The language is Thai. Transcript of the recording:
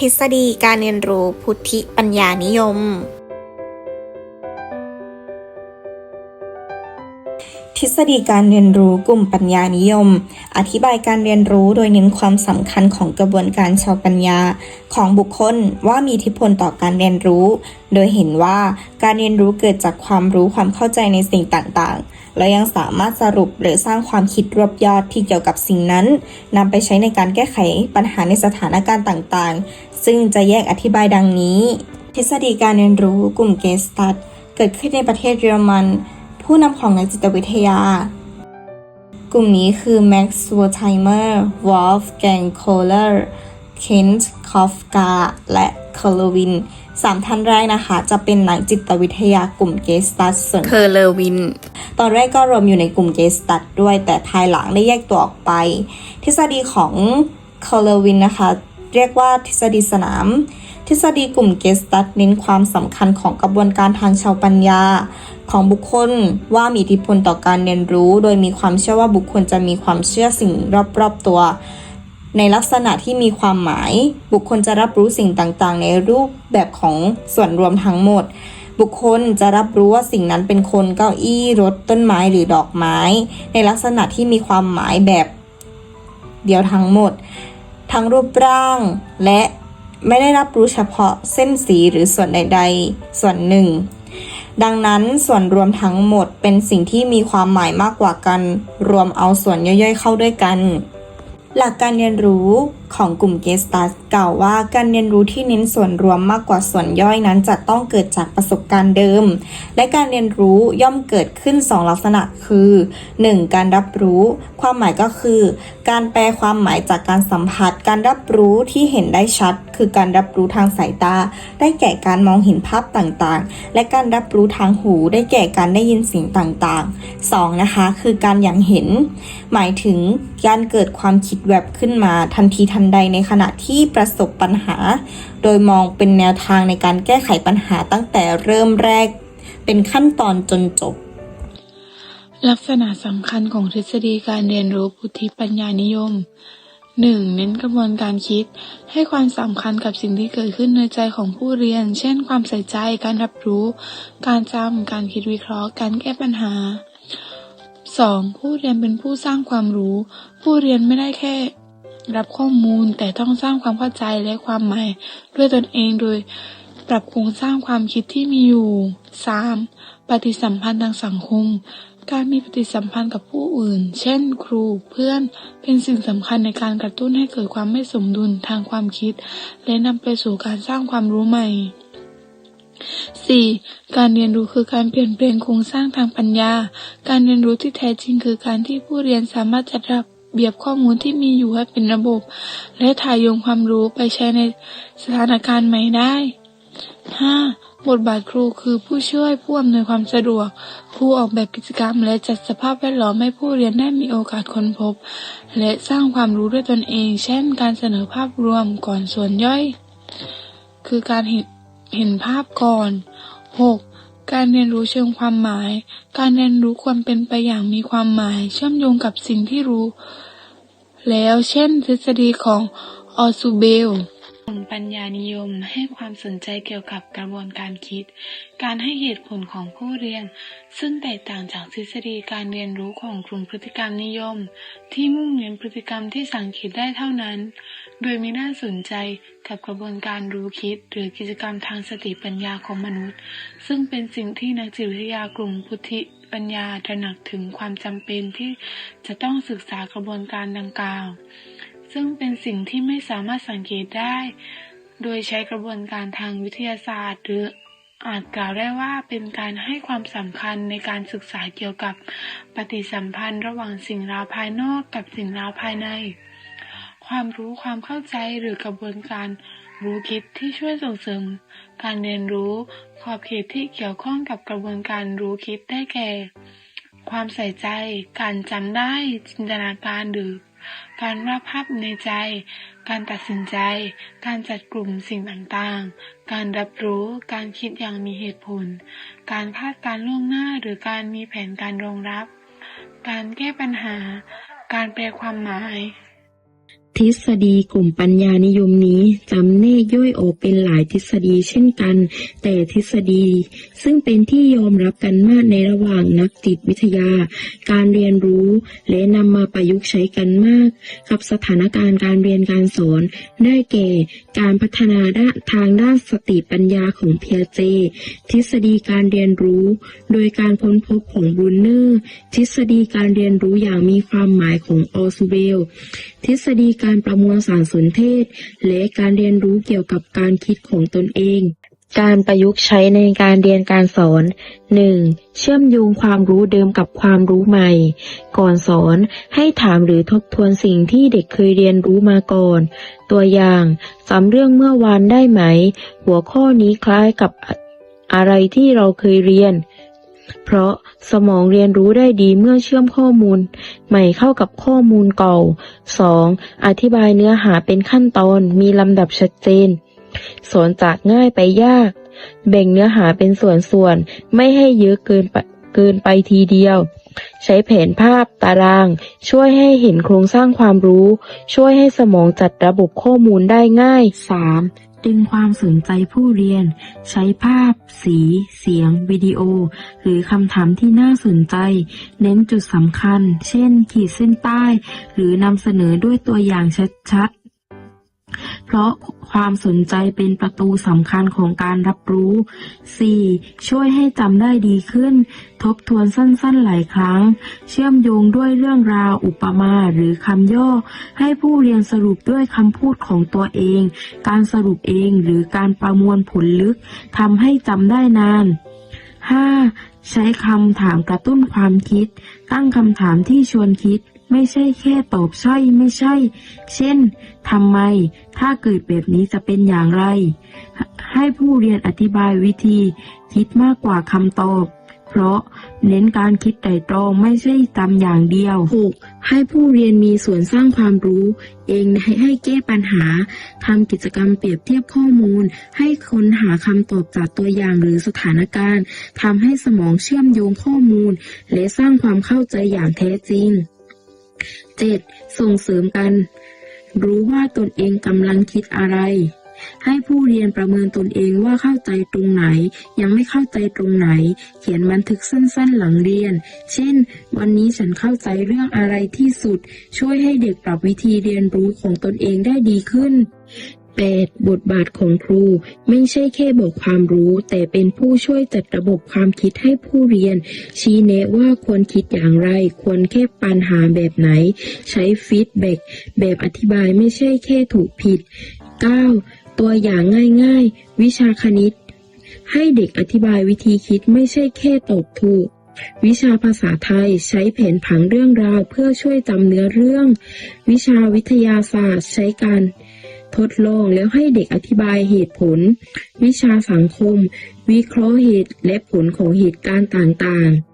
ทฤษฎีการเรียนรู้พุทธิปัญญานิยม ทฤษฎีการเรียนรู้กลุ่มปัญญานิยม อธิบายการเรียนรู้โดยเน้นความสำคัญของกระบวนการชาวปัญญา ของบุคคลว่ามีอิทธิพลต่อการเรียนรู้ โดยเห็นว่าการเรียนรู้เกิดจากความรู้ความเข้าใจในสิ่งต่างๆ และยังสามารถสรุปหรือสร้างความคิดรวบยอดที่เกี่ยวกับสิ่งนั้นนำไปใช้ในการแก้ไขปัญหาในสถานการณ์ต่างๆ ซึ่งจะแยกอธิบายดังนี้ ทฤษฎีการเรียนรู้กลุ่มเกสตัดเกิดขึ้นในประเทศเยอรมัน ผู้นำของนักจิตวิทยา กลุ่มนี้คือ Max Wertheimer Wolfgang Kohler Kent Kofka และ k o l o w i n สามท่านแรกนะคะ จะเป็นนักจิตวิทยากลุ่มเกสตัดส่วนเคอร์เลวิน ตอนแรกก็รวมอยู่ในกลุ่มเกสตัดด้วย แต่ภายหลังได้แยกตัวออกไป ทฤษฎีของ k o l o w i n นะคะ เรียกว่าทฤษฎีสนาม ทฤษฎีกลุ่มเกสตัดเน้นความสำคัญของกระบวนการทางชาวปัญญา ของบุคคลว่ามีอิทธิพลต่อการเรียนรู้ โดยมีความเชื่อว่าบุคคลจะมีความเชื่อสิ่งรอบๆตัว ในลักษณะที่มีความหมาย บุคคลจะรับรู้สิ่งต่างๆ ในรูปแบบของส่วนรวมทั้งหมด บุคคลจะรับรู้ว่าสิ่งนั้นเป็นคนเก้าอี้รถต้นไม้หรือดอกไม้ ในลักษณะที่มีความหมายแบบเดียวทั้งหมด ทั้งรูปร่างและ ไม่ได้รับรู้เฉพาะเส้นสีหรือส่วนใด ๆ ส่วนหนึ่ง ดังนั้นส่วนรวมทั้งหมดเป็นสิ่งที่มีความหมายมากกว่ากัน รวมเอาส่วนย่อยๆเข้าด้วยกัน หลักการเรียนรู้ ของกลุ่มเกสตัสกล่าวว่าการเรียนรู้ที่เน้นส่วนรวมมากกว่าส่วนย่อยนั้นจะต้องเกิดจากประสบการณ์เดิม และการเรียนรู้ย่อมเกิดขึ้น 2 ลักษณะคือ 1. การรับรู้ ความหมายก็คือ การแปลความหมายจากการสัมผัส การรับรู้ที่เห็นได้ชัด คือการรับรู้ทางสายตา ได้แก่การมองเห็นภาพต่างๆ และการรับรู้ทางหู ได้แก่การได้ยินเสียงต่างๆ 2. นะคะคือการอย่างเห็น หมายถึงการเกิดความคิดแวบขึ้นมาทันทีทันใดในขณะที่ประสบปัญหา โดยมองเป็นแนวทางในการแก้ไขปัญหาตั้งแต่เริ่มแรก เป็นขั้นตอนจนจบ ลักษณะสำคัญของทฤษฎีการเรียนรู้พุทธิปัญญานิยม 1. เน้นกระบวนการคิด ให้ความสำคัญกับสิ่งที่เกิดขึ้นในใจของผู้เรียน เช่น ความใส่ใจ การรับรู้ การจำ การคิดวิเคราะห์ การแก้ปัญหา 2. ผู้เรียนเป็นผู้สร้างความรู้ ผู้เรียนไม่ได้แค่ รับข้อมูลแต่ต้องสร้างความเข้าใจและความหมายด้วยตนเองโดยปรับโครงสร้างความคิดที่มีอยู่ 3. ปฏิสัมพันธ์ทางสังคม การมีปฏิสัมพันธ์กับผู้อื่น เช่น ครู เพื่อน เป็นสิ่งสำคัญในการกระตุ้นให้เกิดความไม่สมดุลทางความคิด และนำไปสู่การสร้างความรู้ใหม่ 4. การเรียนรู้คือการเปลี่ยนแปลงโครงสร้างทางปัญญา การเรียนรู้ที่แท้จริงคือการที่ผู้เรียนสามารถจัดระ เบียบข้อมูลที่มีอยู่ให้เป็นระบบ และถ่ายโยงความรู้ไปใช้ในสถานการณ์ใหม่ได้ 5. บทบาทครูคือผู้ช่วยผู้อำนวยความสะดวก ผู้ออกแบบกิจกรรม และจัดสภาพแวดล้อมให้ผู้เรียนได้มีโอกาสค้นพบ และสร้างความรู้ด้วยตนเอง เช่น การเสนอภาพรวมก่อนส่วนย่อย คือการเห็นเห็นภาพก่อน 6. การเรียนรู้เชิงความหมาย การเรียนรู้ควรเป็นไปอย่างมีความหมาย เชื่อมโยงกับสิ่งที่รู้ แล้วเช่น ทฤษฎีของออซูเบลกลุ่มปัญญานิยมให้ความสนใจเกี่ยวกับกระบวนการคิด การให้เหตุผลของผู้เรียน ซึ่งแตกต่างจากทฤษฎีการเรียนรู้ของกลุ่มพฤติกรรมนิยม ที่มุ่งเน้นพฤติกรรมที่สังเกตได้เท่านั้น โดยไม่น่าสนใจกับกระบวนการรู้คิดหรือกิจกรรมทางสติปัญญาของมนุษย์ ซึ่งเป็นสิ่งที่นักจิตวิทยากลุ่มพุทธิปัญญาตระหนักถึงความจำเป็นที่จะต้องศึกษากระบวนการดังกล่าว ซึ่งเป็นสิ่งที่ไม่สามารถสังเกตได้ โดยใช้กระบวนการทางวิทยาศาสตร์ หรืออาจกล่าวได้ว่าเป็นการให้ความสำคัญในการศึกษาเกี่ยวกับปฏิสัมพันธ์ ระหว่างสิ่งราวภายนอกกับสิ่งราวภายใน ความรู้ความเข้าใจหรือกระบวนการรู้คิดที่ช่วยส่งเสริม การเรียนรู้ขอบเขตที่เกี่ยวข้องกับกระบวนการรู้คิดได้แก่ ความใส่ใจ การจำได้ จินตนาการหรือ การวาดภาพในใจ การตัดสินใจ การจัดกลุ่มสิ่งต่างๆ การรับรู้ การคิดอย่างมีเหตุผล การคาดการล่วงหน้าหรือการมีแผนการรองรับ การแก้ปัญหา การแปลความหมาย ทฤษฎีกลุ่มปัญญานิยมนี้จำแนกย่อยออกเป็นหลายทฤษฎีเช่นกัน แต่ทฤษฎี ซึ่งเป็นที่ยอมรับกันมากในระหว่างนักจิตวิทยา การเรียนรู้ และนำมาประยุกต์ใช้กันมาก กับสถานการณ์การเรียนการสอน ได้แก่ การพัฒนาด้านทางด้านสติปัญญาของเพียเจ ทฤษฎีการเรียนรู้ โดยการค้นพบของบรูเนอร์ ทฤษฎีการเรียนรู้อย่างมีความหมายของออซูเบลทฤษฎีการประมวลสารสนเทศ และการเรียนรู้เกี่ยวกับการคิดของตนเอง การประยุกต์ใช้ในการเรียนการสอน 1. เชื่อมโยงความรู้เดิมกับความรู้ใหม่ ก่อนสอนให้ถามหรือทบทวนสิ่งที่เด็กเคยเรียนรู้มาก่อน ตัวอย่างจำเรื่องเมื่อวานได้ไหม หัวข้อนี้คล้ายกับอะอะไรที่เราเคยเรียน เพราะสมองเรียนรู้ได้ดีเมื่อเชื่อมข้อมูล ใหม่เข้ากับข้อมูลเก่า 2. อธิบายเนื้อหาเป็นขั้นตอนมีลำดับชัดเจน สอนจากง่ายไปยาก แบ่งเนื้อหาเป็นส่วนๆ ไม่ให้เยอะเกินไปเกินไปทีเดียว ใช้แผนภาพตาราง ช่วยให้เห็นโครงสร้างความรู้ ช่วยให้สมองจัดระบบข้อมูลได้ง่าย 3. ดึงความสนใจผู้เรียน ใช้ภาพ สี เสียง วิดีโอ หรือคำถามที่น่าสนใจ เน้นจุดสำคัญ เช่น ขีดเส้นใต้ หรือนำเสนอด้วยตัวอย่างชัดๆ เพราะความสนใจเป็นประตูสำคัญของการรับรู้ 4. ช่วยให้จำได้ดีขึ้น ทบทวนสั้นๆหลายครั้ง เชื่อมโยงด้วยเรื่องราวอุปมาหรือคำย่อ ให้ผู้เรียนสรุปด้วยคำพูดของตัวเอง การสรุปเองหรือการประมวลผลลึกทำให้จำได้นาน 5. ใช้คำถามกระตุ้นความคิด ตั้งคำถามที่ชวนคิด ไม่ใช่แค่ตอบใช่ไม่ใช่ เช่นทำไม ถ้าเกิดแบบนี้จะเป็นอย่างไร ให้ผู้เรียนอธิบายวิธี คิดมากกว่าคำตอบ เพราะเน้นการคิดไตร่ตรองไม่ใช่จำอย่างเดียว 6. ให้ผู้เรียนมีส่วนสร้างความรู้ เองให้ให้แก้ปัญหาทำกิจกรรมเปรียบเทียบข้อมูล ให้ค้นหาคำตอบจากตัวอย่างหรือสถานการณ์ทำให้สมองเชื่อมโยงข้อมูล และสร้างความเข้าใจอย่างแท้จริง 7. ส่งเสริมกัน รู้ว่าตนเองกำลังคิดอะไร ให้ผู้เรียนประเมินตนเองว่าเข้าใจตรงไหน ยังไม่เข้าใจตรงไหน เขียนบันทึกสั้นๆหลังเรียน เช่น วันนี้ฉันเข้าใจเรื่องอะไรที่สุด ช่วยให้เด็กปรับวิธีเรียนรู้ของตนเองได้ดีขึ้น 8. บทบาทของครู ไม่ใช่แค่บอกความรู้ แต่เป็นผู้ช่วยจัดระบบความคิดให้ผู้เรียน ชี้แนะว่าควรคิดอย่างไร ควรแก้ปัญหาแบบไหน ใช้ฟีดแบ็กแบบอธิบายไม่ใช่แค่ถูกผิด 9. ตัวอย่างง่ายๆ วิชาคณิต ให้เด็กอธิบายวิธีคิดไม่ใช่แค่ตอบถูกวิชาภาษาไทยใช้แผนผังเรื่องราวเพื่อช่วยจำเนื้อเรื่อง วิชาวิทยาศาสตร์ใช้การ ทดลองแล้วให้เด็กอธิบายเหตุผล วิชาสังคม วิเคราะห์เหตุและผลของเหตุการณ์ต่างๆ